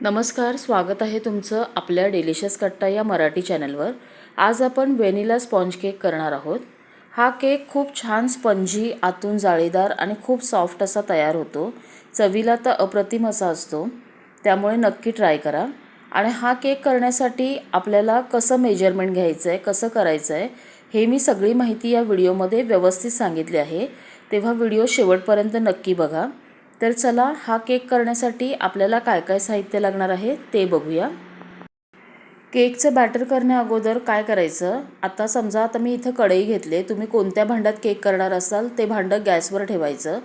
नमस्कार स्वागत आहे तुमचं आपल्या डेलिशियस कट्टा या मराठी चॅनलवर. आज आपण वेनिला स्पॉन्ज केक करणार आहोत. हा केक खूप छान स्पंजी आतून जाळीदार आणि खूप सॉफ्ट असा तयार होतो. चवीला तर अप्रतिम असा असतो. त्यामुळे नक्की ट्राय करा. आणि हा केक करण्यासाठी आपल्याला कसं मेजरमेंट घ्यायचं आहे कसं करायचं आहे हे मी सगळी माहिती या व्हिडिओमध्ये व्यवस्थित सांगितली आहे. तेव्हा व्हिडिओ शेवटपर्यंत नक्की बघा. तर चला हा केक करण्यासाठी आपल्याला काय काय साहित्य लागणार आहे ते बघूया. केकचं बॅटर करण्या अगोदर काय करायचं? आता समजा आता मी इथं कढई घेतले. तुम्ही कोणत्या भांड्यात केक करणार असाल ते भांडं गॅसवर ठेवायचं.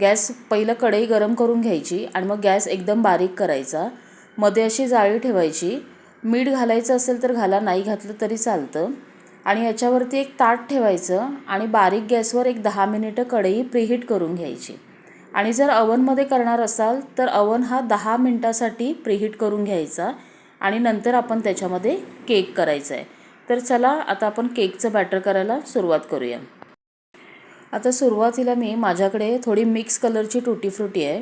गॅस पहिलं कढई गरम करून घ्यायची आणि मग गॅस एकदम बारीक करायचा. मध्ये अशी जाळी ठेवायची. मीठ घालायचं असेल तर घाला नाही घातलं तरी चालतं. आणि याच्यावरती एक ताट ठेवायचं आणि बारीक गॅसवर एक दहा मिनिटं कढई प्रिहीट करून घ्यायची. आणि जर अवनमध्ये करणार असाल तर अवन हा दहा मिनटासाठी प्रिहीट करून घ्यायचा आणि नंतर आपण त्याच्यामध्ये केक करायचा आहे. तर चला आता आपण केकचं बॅटर करायला सुरुवात करूया. आता सुरुवातीला मी माझ्याकडे थोडी मिक्स कलरची टुटी फ्रुटी आहे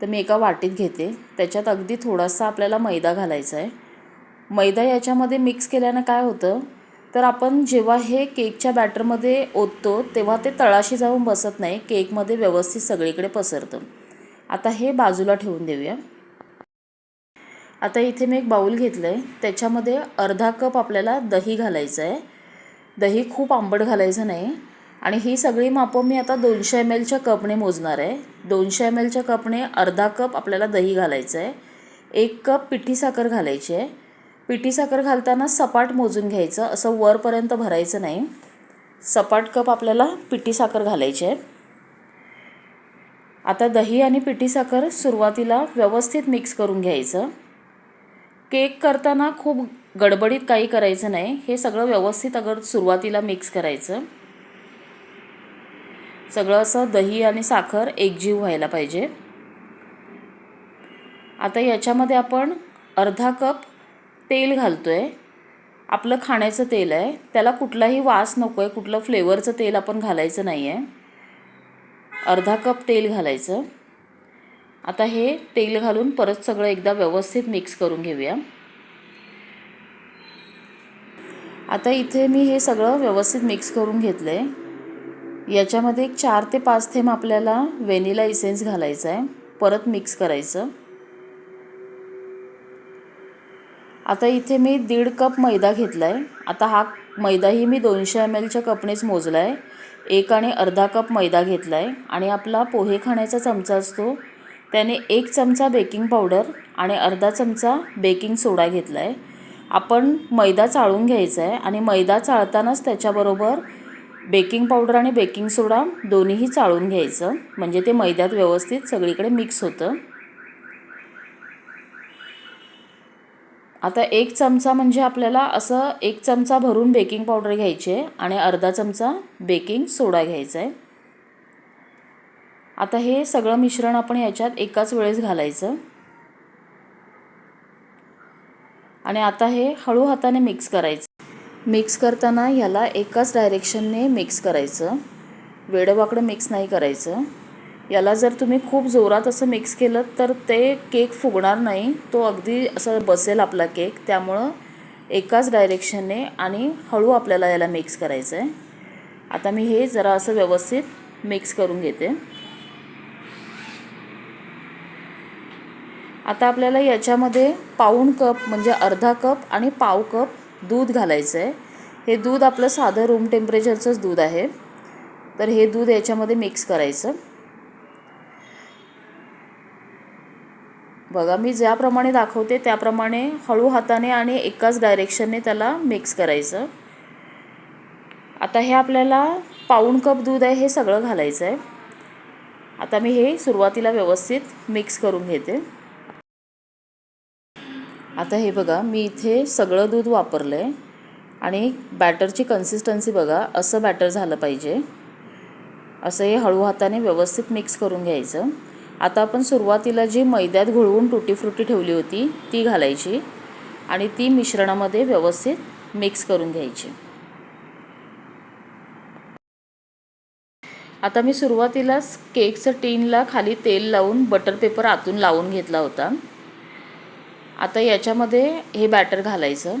तर मी एका वाटीत घेते. त्याच्यात अगदी थोडासा आपल्याला मैदा घालायचा आहे. मैदा याच्यामध्ये मिक्स केल्यानं काय होतं तर आपण जेव्हा हे केकच्या बॅटरमध्ये ओततो तेव्हा ते तळाशी जाऊन बसत नाही. केकमध्ये व्यवस्थित सगळीकडे पसरतं. आता हे बाजूला ठेवून देऊया. आता इथे मी एक बाऊल घेतलं आहे त्याच्यामध्ये अर्धा कप आपल्याला दही घालायचं आहे दही खूप आंबट घालायचं नाही. आणि ही सगळी मापं मी आता दोनशे एम एलच्या कपने मोजणार आहे. दोनशे एम एलच्या कपने अर्धा कप आपल्याला दही घालायचं आहे एक कप पिठी साखर घालायची आहे. पिठी साखर घालताना सपाट मोजून घ्यायचं असं वरपर्यंत भरायचं नाही. सपाट कप आपल्याला पिठी साखर घालायची आहे. आता दही आणि पिठी साखर सुरुवातीला व्यवस्थित मिक्स करून घ्यायचं. केक करताना खूप गडबडीत काही करायचं नाही हे सगळं व्यवस्थित अगर सुरुवातीला मिक्स करायचं. सगळं असं दही आणि साखर एकजीव व्हायला पाहिजे. आता याच्यामध्ये आपण अर्धा कप तेल घालतो आहे आपलं खाण्याचं तेल आहे. त्याला कुठलाही वास नको आहे कुठलं फ्लेवरचं तेल आपण घालायचं नाही आहे अर्धा कप तेल घालायचं. आता हे तेल घालून परत सगळं एकदा व्यवस्थित मिक्स करून घेऊया. आता इथे मी हे सगळं व्यवस्थित मिक्स करून घेतलं आहे याच्यामध्ये एक चार ते पाच थेंब आपल्याला व्हॅनिला इसेन्स घालायचा आहे परत मिक्स करायचं. आता इथे मी दीड कप मैदा घेतला आहे आता हा मैदाही मी दोनशे एम एलच्या कपनेच मोजला आहे एक आणि अर्धा कप मैदा घेतला आहे आणि आपला पोहे खाण्याचा चमचा असतो. त्याने एक चमचा बेकिंग पावडर आणि अर्धा चमचा बेकिंग सोडा घेतला आहे आपण मैदा चाळून घ्यायचा आहे आणि मैदा चाळतानाच त्याच्याबरोबर बेकिंग पावडर आणि बेकिंग सोडा दोन्हीही चाळून घ्यायचं. म्हणजे ते मैद्यात व्यवस्थित सगळीकडे मिक्स होतं. आता एक चमचा म्हणजे आपल्याला असं एक चमचा भरून बेकिंग पावडर घ्यायची आहे आणि अर्धा चमचा बेकिंग सोडा घ्यायचा आहे. आता हे सगळं मिश्रण आपण याच्यात एकाच वेळेस घालायचं. आणि आता हे हळू हाताने मिक्स करायचं. मिक्स करताना ह्याला एकाच डायरेक्शनने मिक्स करायचं. वेडंवाकडं मिक्स नाही करायचं. याला जर तुम्ही खूप जोरात असं मिक्स केलं तर ते केक फुगणार नाही. तो अगदी असं बसेल आपला केक त्यामुळं एकाच डायरेक्शनने आणि हळू आपल्याला याला मिक्स करायचं आहे आता मी हे जरा असं व्यवस्थित मिक्स करून घेते. आता आपल्याला याच्यामध्ये पाऊण कप म्हणजे अर्धा कप आणि पाव कप दूध घालायचं आहे हे दूध आपलं साधं रूम टेम्परेचरचंच दूध आहे. तर हे दूध याच्यामध्ये मिक्स करायचं. बघा मी ज्याप्रमाणे दाखवते त्याप्रमाणे हळू हाताने आणि एकाच डायरेक्शनने त्याला मिक्स करायचं. आता हे आपल्याला पाऊण कप दूध आहे हे सगळं घालायचं आहे आता मी हे सुरुवातीला व्यवस्थित मिक्स करून घेते. आता हे बघा मी इथे सगळं दूध वापरलं आहे आणि बॅटरची कन्सिस्टन्सी बघा असं बॅटर झालं पाहिजे. असं हे हळू हाताने व्यवस्थित मिक्स करून घ्यायचं. आता आपण सुरुवातीला जी मैद्यात घोळवून टुटी फ्रुटी ठेवली होती ती घालायची आणि ती मिश्रणामध्ये व्यवस्थित मिक्स करून घ्यायची. आता मी सुरुवातीलाच केकचं टीनला खाली तेल लावून बटर पेपर आतून लावून घेतला होता. आता याच्यामध्ये हे बॅटर घालायचं.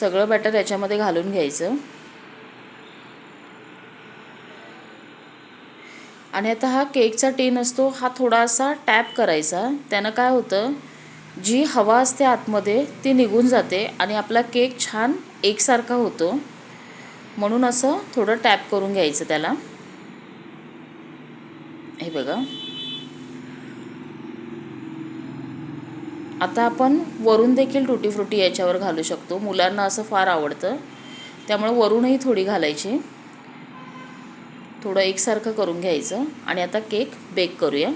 सगळं बॅटर याच्यामध्ये घालून घ्यायचं. आणि आता हा केकचा टीन असतो हा थोडासा टॅप करायचा. त्यानं काय होतं जी हवा असते आतमध्ये ती निघून जाते आणि आपला केक छान एकसारखा होतो. म्हणून असं थोडं टॅप करून घ्यायचं त्याला. हे बघा. आता आपण वरून देखील टुटी फ्रुटी याच्यावर घालू शकतो. मुलांना असं फार आवडतं. त्यामुळे वरूनही थोडी घालायची. थोडं एकसारखं करून घ्यायचं. आणि आता केक बेक करूया.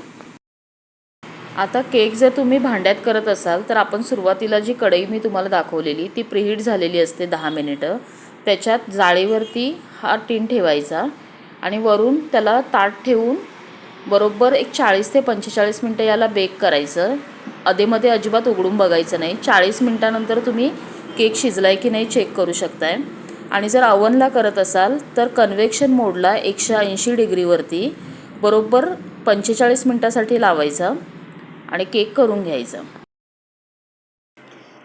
आता केक जर तुम्ही भांड्यात करत असाल तर आपण सुरुवातीला जी कढई मी तुम्हाला दाखवलेली ती प्रिहीट झालेली असते दहा मिनिटं. त्याच्यात जाळीवरती हा टीन ठेवायचा आणि वरून त्याला ताट ठेवून बरोबर एक चाळीस ते पंचेचाळीस मिनटं याला बेक करायचं. अधेमध्ये अजिबात उघडून बघायचं नाही. चाळीस मिनटानंतर तुम्ही केक शिजलाय की नाही चेक करू शकताय. आणि जर अवनला करत असाल तर कन्व्हेक्शन मोडला एकशे ऐंशी डिग्रीवरती बरोबर पंचेचाळीस मिनटासाठी लावायचा आणि केक करून घ्यायचा.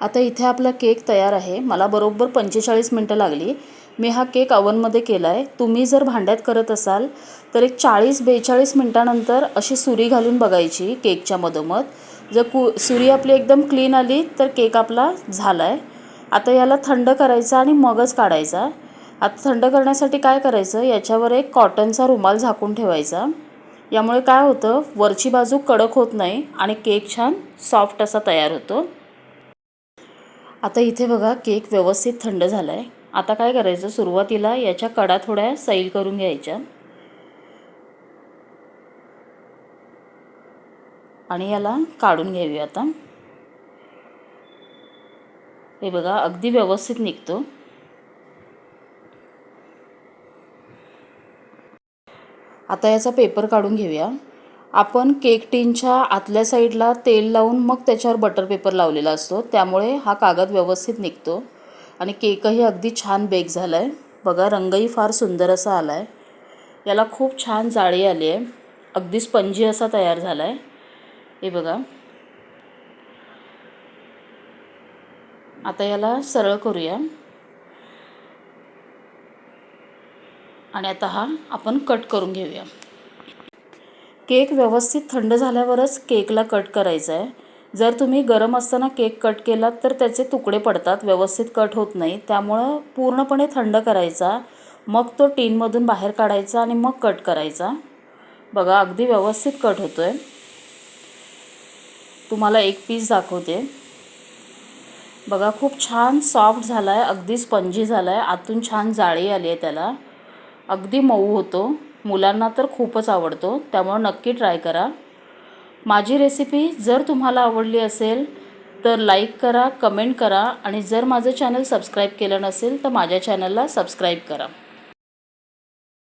आता इथे आपला केक तयार आहे. मला बरोबर पंचेचाळीस मिनटं लागली. मी हा केक अवनमध्ये केला आहे तुम्ही जर भांड्यात करत असाल तर एक चाळीस बेचाळीस मिनटानंतर अशी सुरी घालून बघायची केकच्या मधोमध. जर कु सुरी आपली एकदम क्लीन आली तर केक आपला झाला आहे आता याला थंड करायचा आणि मगच काढायचा. आता थंड करण्यासाठी काय करायचं? याच्यावर एक कॉटनचा रुमाल झाकून ठेवायचा. यामुळे काय होतं? वरची बाजू कडक होत नाही आणि केक छान सॉफ्ट असा तयार होतो. आता इथे बघा केक व्यवस्थित थंड झाला आहे आता काय करायचं? सुरुवातीला याच्या कडा थोड्या सैल करून घ्यायच्या. आणि याला काढून घेऊया आता. हे बघा अगदी व्यवस्थित निघतो. आता याचा पेपर काढून घेऊया. आपण केक टीनच्या आतल्या साईडला तेल लावून मग त्याच्यावर बटर पेपर लावलेला असतो. त्यामुळे हा कागद व्यवस्थित निघतो. आणि केकही अगदी छान बेक झाला आहे बघा रंगही फार सुंदर असा आला आहे याला खूप छान जाळी आली आहे अगदी स्पंजी असा तयार झाला आहे हे बघा. आता याला सरळ करूया. आणि आता हा आपण कट करून घेऊया. केक व्यवस्थित थंड झाल्यावरच केकला कट करायचा आहे जर तुम्ही गरम असताना केक कट केलात तर त्याचे तुकडे पडतात व्यवस्थित कट होत नाही. त्यामुळं पूर्णपणे थंड करायचा. मग तो टीनमधून बाहेर काढायचा आणि मग कट करायचा. बघा अगदी व्यवस्थित कट होतो आहे तुम्हाला एक पीस दाखवते. बघा खूप छान सॉफ्ट झाला आहे अगदी स्पंजी झाला आहे आतून छान जाळी आली आहे त्याला. अगदी मऊ होतो. मुलांना तर खूपच आवडतो. त्यामुळं नक्की ट्राय करा. माझी रेसिपी जर तुम्हाला आवडली असेल तर लाईक करा कमेंट करा. आणि जर माझं चॅनल सबस्क्राईब केलं नसेल तर माझ्या चॅनलला सबस्क्राईब करा.